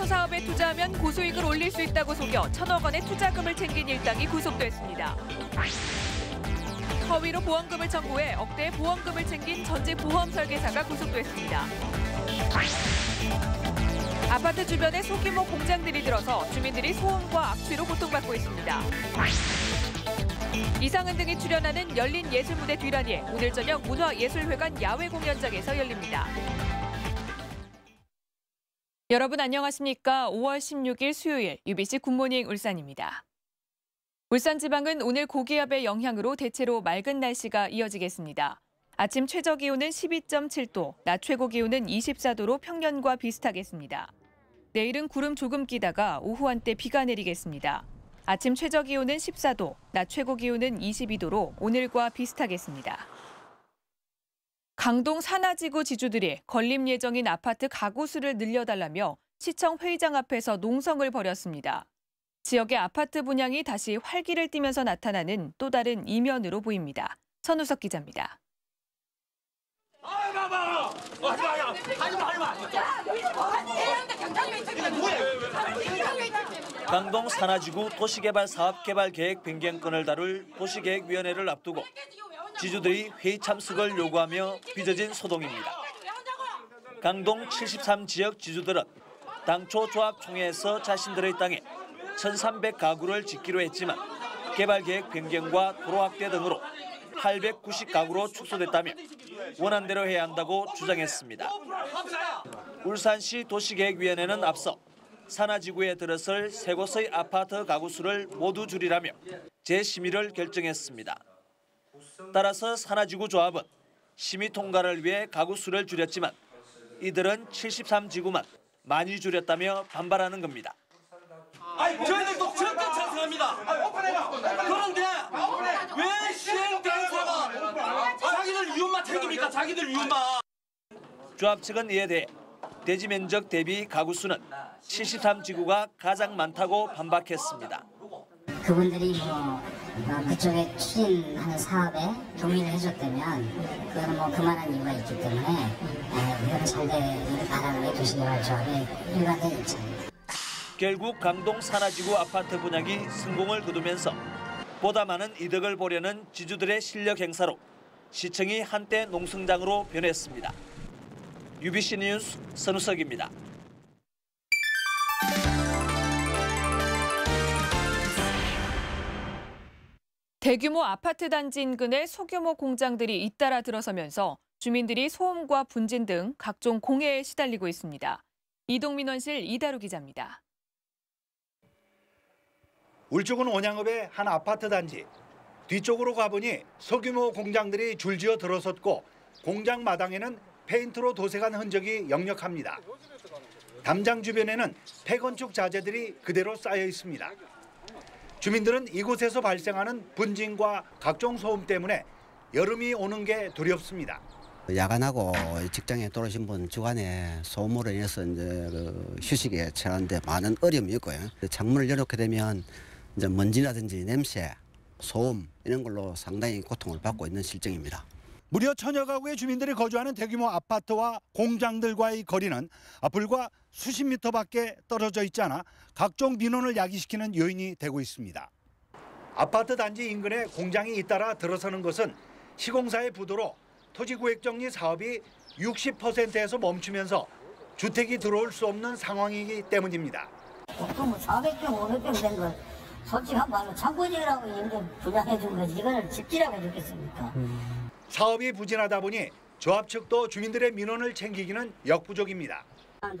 주유소 사업에 투자하면 고수익을 올릴 수 있다고 속여 천억 원의 투자금을 챙긴 일당이 구속됐습니다. 허위로 보험금을 청구해 억대의 보험금을 챙긴 전직 보험 설계사가 구속됐습니다. 아파트 주변에 소규모 공장들이 들어서 주민들이 소음과 악취로 고통받고 있습니다. 이상은 등이 출연하는 열린 예술무대 뒤라니에 오늘 저녁 문화예술회관 야외 공연장에서 열립니다. 여러분 안녕하십니까? 5월 16일 수요일 UBC 굿모닝 울산입니다. 울산 지방은 오늘 고기압의 영향으로 대체로 맑은 날씨가 이어지겠습니다. 아침 최저 기온은 12.7도, 낮 최고 기온은 24도로 평년과 비슷하겠습니다. 내일은 구름 조금 끼다가 오후 한때 비가 내리겠습니다. 아침 최저 기온은 14도, 낮 최고 기온은 22도로 오늘과 비슷하겠습니다. 강동 산하지구 지주들이 건립 예정인 아파트 가구 수를 늘려달라며 시청 회의장 앞에서 농성을 벌였습니다. 지역의 아파트 분양이 다시 활기를 띠면서 나타나는 또 다른 이면으로 보입니다. 선우석 기자입니다. 강동 산하지구 도시개발 사업개발 계획 변경권을 다룰 도시계획위원회를 앞두고 지주들이 회의 참석을 요구하며 빚어진 소동입니다. 강동 73 지역 지주들은 당초 조합총회에서 자신들의 땅에 1,300가구를 짓기로 했지만 개발계획 변경과 도로 확대 등으로 890가구로 축소됐다며 원한대로 해야 한다고 주장했습니다. 울산시 도시계획위원회는 앞서 산하지구에 들어설 세 곳의 아파트 가구 수를 모두 줄이라며 재심의를 결정했습니다. 따라서 산하지구 조합은 심의 통과를 위해 가구 수를 줄였지만 이들은 73지구만 많이 줄였다며 반발하는 겁니다. 아니 저희들도 절대 찬성합니다. 그런데 왜 시행 대행사가 자기들 이윤만 챙깁니까? 자기들 이윤만. 조합 측은 이에 대해 대지 면적 대비 가구 수는 73지구가 가장 많다고 반박했습니다. 그분들이 뭐 어, 그쪽에 추진하는 사업에 동의를 해줬다면 그거는 뭐 그만한 이유가 있기 때문에 에, 이거는 잘 되기를 바라는 게 도시개발 조합의 일관된 입장입니다. 결국 강동 산하지구 아파트 분양이 성공을 거두면서 보다 많은 이득을 보려는 지주들의 실력 행사로 시청이 한때 농성장으로 변했습니다. UBC 뉴스 선우석입니다. 대규모 아파트 단지 인근에 소규모 공장들이 잇따라 들어서면서 주민들이 소음과 분진 등 각종 공해에 시달리고 있습니다. 이동민 원실 이다루 기자입니다. 울주군 온양읍의 한 아파트 단지. 뒤쪽으로 가보니 소규모 공장들이 줄지어 들어섰고 공장 마당에는 페인트로 도색한 흔적이 역력합니다. 담장 주변에는 폐건축 자재들이 그대로 쌓여 있습니다. 주민들은 이곳에서 발생하는 분진과 각종 소음 때문에 여름이 오는 게 두렵습니다. 야간하고 직장에 돌아오신 분 주간에 소음으로 인해서 이제 그 휴식에 처하는데 많은 어려움이 있고요. 창문을 열어놓게 되면 이제 먼지라든지 냄새, 소음 이런 걸로 상당히 고통을 받고 있는 실정입니다. 무려 천여 가구의 주민들이 거주하는 대규모 아파트와 공장들과의 거리는 불과 수십 미터밖에 떨어져 있지 않아 각종 민원을 야기시키는 요인이 되고 있습니다. 아파트 단지 인근에 공장이 잇따라 들어서는 것은 시공사의 부도로 토지구획 정리 사업이 60%에서 멈추면서 주택이 들어올 수 없는 상황이기 때문입니다. 보통 400평, 500평 된 걸 솔직한 말로 창고지라고 임대 분양해 준 거지 이걸 집지라고 해줬겠습니까? 사업이 부진하다 보니 조합 측도 주민들의 민원을 챙기기는 역부족입니다.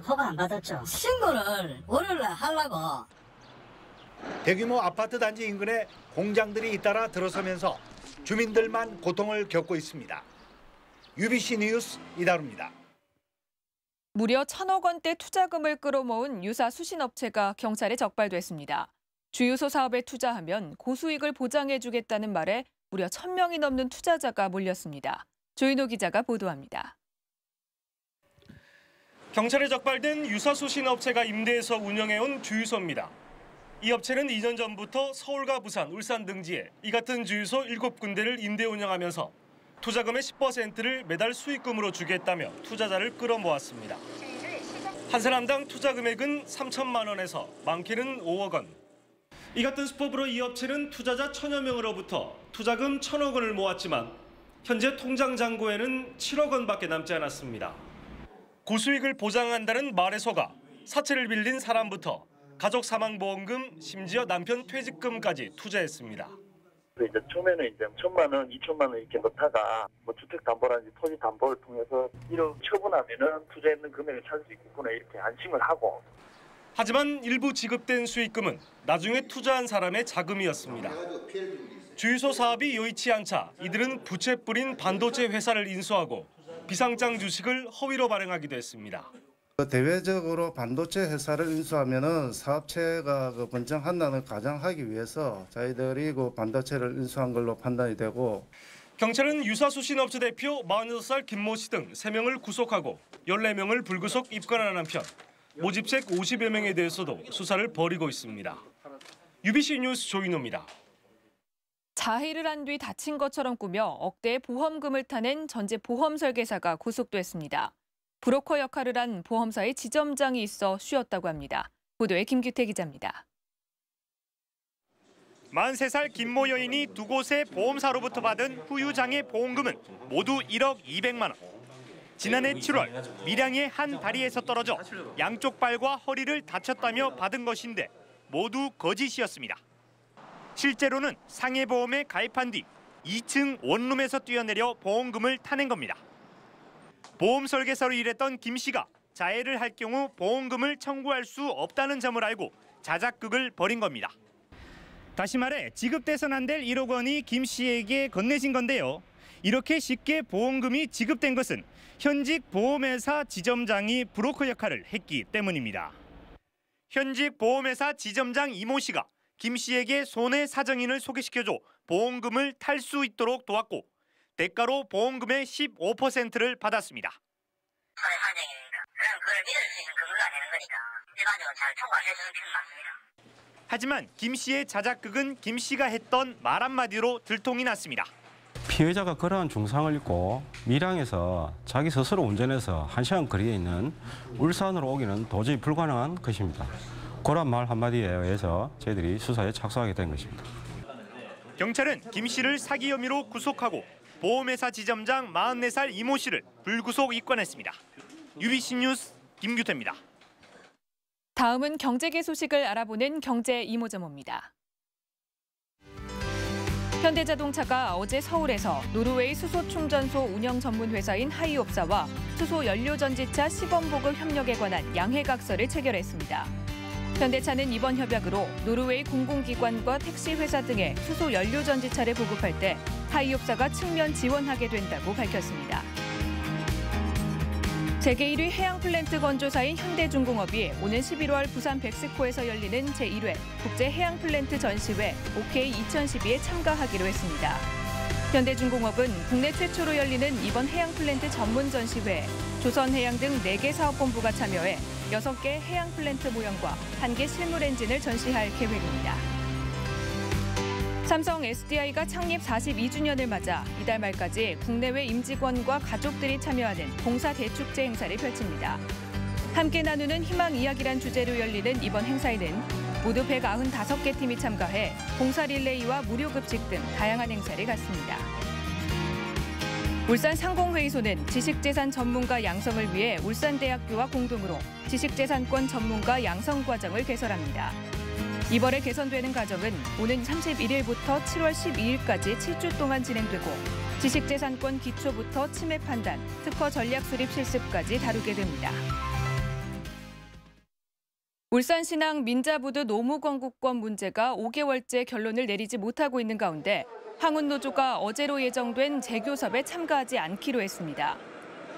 허가 안 받았죠. 신고를 월요일에 하려고 대규모 아파트 단지 인근에 공장들이 잇따라 들어서면서 주민들만 고통을 겪고 있습니다. UBC 뉴스 이다루입니다. 무려 천억 원대 투자금을 끌어모은 유사 수신업체가 경찰에 적발됐습니다. 주유소 사업에 투자하면 고수익을 보장해주겠다는 말에 무려 1000명이 넘는 투자자가 몰렸습니다. 조인호 기자가 보도합니다. 경찰에 적발된 유사수신 업체가 임대해서 운영해온 주유소입니다. 이 업체는 2년 전부터 서울과 부산, 울산 등지에 이 같은 주유소 7군데를 임대 운영하면서 투자금의 10%를 매달 수익금으로 주겠다며 투자자를 끌어모았습니다. 한 사람당 투자 금액은 3천만 원에서 많게는 5억 원. 이 같은 수법으로 이 업체는 투자자 천여 명으로부터 투자금 천억 원을 모았지만 현재 통장 잔고에는 7억 원밖에 남지 않았습니다. 고수익을 보장한다는 말에 속아 사채를 빌린 사람부터 가족 사망보험금, 심지어 남편 퇴직금까지 투자했습니다. 이제 처음에는 이제 천만 원, 이천만 원 이렇게 넣다가 뭐 주택 담보라든지 토지 담보를 통해서 1억 처분하면은 투자했는 금액을 찾을 수 있겠구나 이렇게 안심을 하고 하지만 일부 지급된 수익금은 나중에 투자한 사람의 자금이었습니다. 주유소 사업이 여의치 않자 이들은 부채 뿌린 반도체 회사를 인수하고 비상장 주식을 허위로 발행하기도 했습니다. 그 대외적으로 반도체 회사를 인수하면은 사업체가 그 번창 한다는 가정하기 위해서 저희들이 그 반도체를 인수한 걸로 판단이 되고 경찰은 유사수신업체 대표 46살 김모 씨 등 3명을 구속하고 14명을 불구속 입건하는 한편 모집책 50여 명에 대해서도 수사를 벌이고 있습니다. UBC 뉴스 조인호입니다. 자해를 한 뒤 다친 것처럼 꾸며 억대의 보험금을 타낸 전직 보험 설계사가 구속됐습니다. 브로커 역할을 한 보험사의 지점장이 있어 쉬었다고 합니다. 보도에 김규태 기자입니다. 43살 김모 여인이 두 곳의 보험사로부터 받은 후유장애 보험금은 모두 1억 200만 원. 지난해 7월 밀양의 한 다리에서 떨어져 양쪽 발과 허리를 다쳤다며 받은 것인데 모두 거짓이었습니다. 실제로는 상해보험에 가입한 뒤 2층 원룸에서 뛰어내려 보험금을 타낸 겁니다. 보험 설계사로 일했던 김 씨가 자해를 할 경우 보험금을 청구할 수 없다는 점을 알고 자작극을 벌인 겁니다. 다시 말해 지급돼선 안 될 1억 원이 김 씨에게 건네진 건데요. 이렇게 쉽게 보험금이 지급된 것은 현직 보험회사 지점장이 브로커 역할을 했기 때문입니다. 현직 보험회사 지점장 이모 씨가 김 씨에게 손해 사정인을 소개시켜줘 보험금을 탈 수 있도록 도왔고 대가로 보험금의 15%를 받았습니다. 손해 사정이니까 그럼 그걸 믿을 수 있는 근거가 되는 거니까 일반적으로 잘 통과해 주는 편 맞습니다. 하지만 김 씨의 자작극은 김 씨가 했던 말 한마디로 들통이 났습니다. 피해자가 그러한 중상을 입고 밀양에서 자기 스스로 운전해서 한 시간 거리에 있는 울산으로 오기는 도저히 불가능한 것입니다. 그런 말 한마디에 의해서 저희들이 수사에 착수하게 된 것입니다. 경찰은 김 씨를 사기 혐의로 구속하고 보험회사 지점장 44살 이모 씨를 불구속 입건했습니다. UBC 뉴스 김규태입니다. 다음은 경제계 소식을 알아보는 경제 이모저모입니다. 현대자동차가 어제 서울에서 노르웨이 수소 충전소 운영 전문 회사인 하이옵사와 수소 연료 전지차 시범 보급 협력에 관한 양해각서를 체결했습니다. 현대차는 이번 협약으로 노르웨이 공공기관과 택시 회사 등의 수소 연료 전지차를 보급할 때 하이옵사가 측면 지원하게 된다고 밝혔습니다. 세계 1위 해양 플랜트 건조사인 현대중공업이 오는 11월 부산 백스코에서 열리는 제1회 국제 해양 플랜트 전시회 OK 2012에 참가하기로 했습니다. 현대중공업은 국내 최초로 열리는 이번 해양 플랜트 전문 전시회에 조선해양 등 4개 사업본부가 참여해 6개 해양 플랜트 모형과 1개 실물 엔진을 전시할 계획입니다. 삼성 SDI가 창립 42주년을 맞아 이달 말까지 국내외 임직원과 가족들이 참여하는 봉사 대축제 행사를 펼칩니다. 함께 나누는 희망 이야기란 주제로 열리는 이번 행사에는 모두 195개 팀이 참가해 봉사 릴레이와 무료 급식 등 다양한 행사를 갖습니다. 울산 상공회의소는 지식재산 전문가 양성을 위해 울산대학교와 공동으로 지식재산권 전문가 양성 과정을 개설합니다. 이번에 개선되는 과정은 오는 31일부터 7월 12일까지 7주 동안 진행되고 지식재산권 기초부터 침해 판단, 특허 전략 수립 실습까지 다루게 됩니다. 울산 신항 민자부두 노무건국권 문제가 5개월째 결론을 내리지 못하고 있는 가운데 항운노조가 어제로 예정된 재교섭에 참가하지 않기로 했습니다.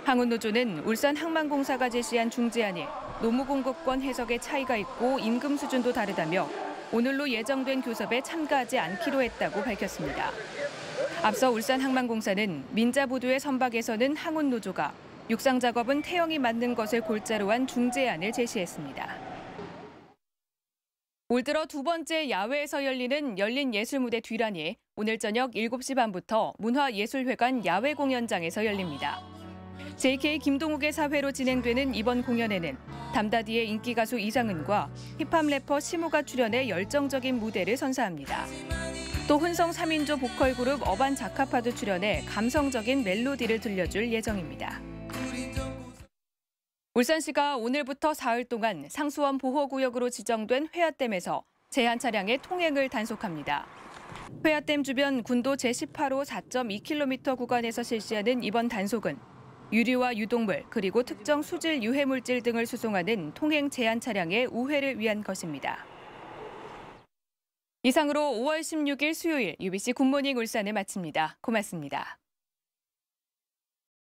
항운노조는 울산 항만공사가 제시한 중재안에 노무 공급권 해석에 차이가 있고 임금 수준도 다르다며 오늘로 예정된 교섭에 참가하지 않기로 했다고 밝혔습니다. 앞서 울산항만공사는 민자부두의 선박에서는 항운노조가 육상 작업은 태형이 맞는 것을 골자로 한 중재안을 제시했습니다. 올 들어 두 번째 야외에서 열리는 열린 예술무대 뒤란이 오늘 저녁 7시 반부터 문화예술회관 야외 공연장에서 열립니다. JK 김동욱의 사회로 진행되는 이번 공연에는 담다디의 인기 가수 이장은과 힙합 래퍼 시무가 출연해 열정적인 무대를 선사합니다. 또 혼성 3인조 보컬 그룹 어반 자카파도 출연해 감성적인 멜로디를 들려줄 예정입니다. 울산시가 오늘부터 사흘 동안 상수원 보호구역으로 지정된 회화댐에서 제한 차량의 통행을 단속합니다. 회화댐 주변 군도 제18호 4.2km 구간에서 실시하는 이번 단속은 유류와 유독물 그리고 특정 수질 유해 물질 등을 수송하는 통행 제한 차량의 우회를 위한 것입니다. 이상으로 5월 16일 수요일 UBC 굿모닝 울산을 마칩니다. 고맙습니다.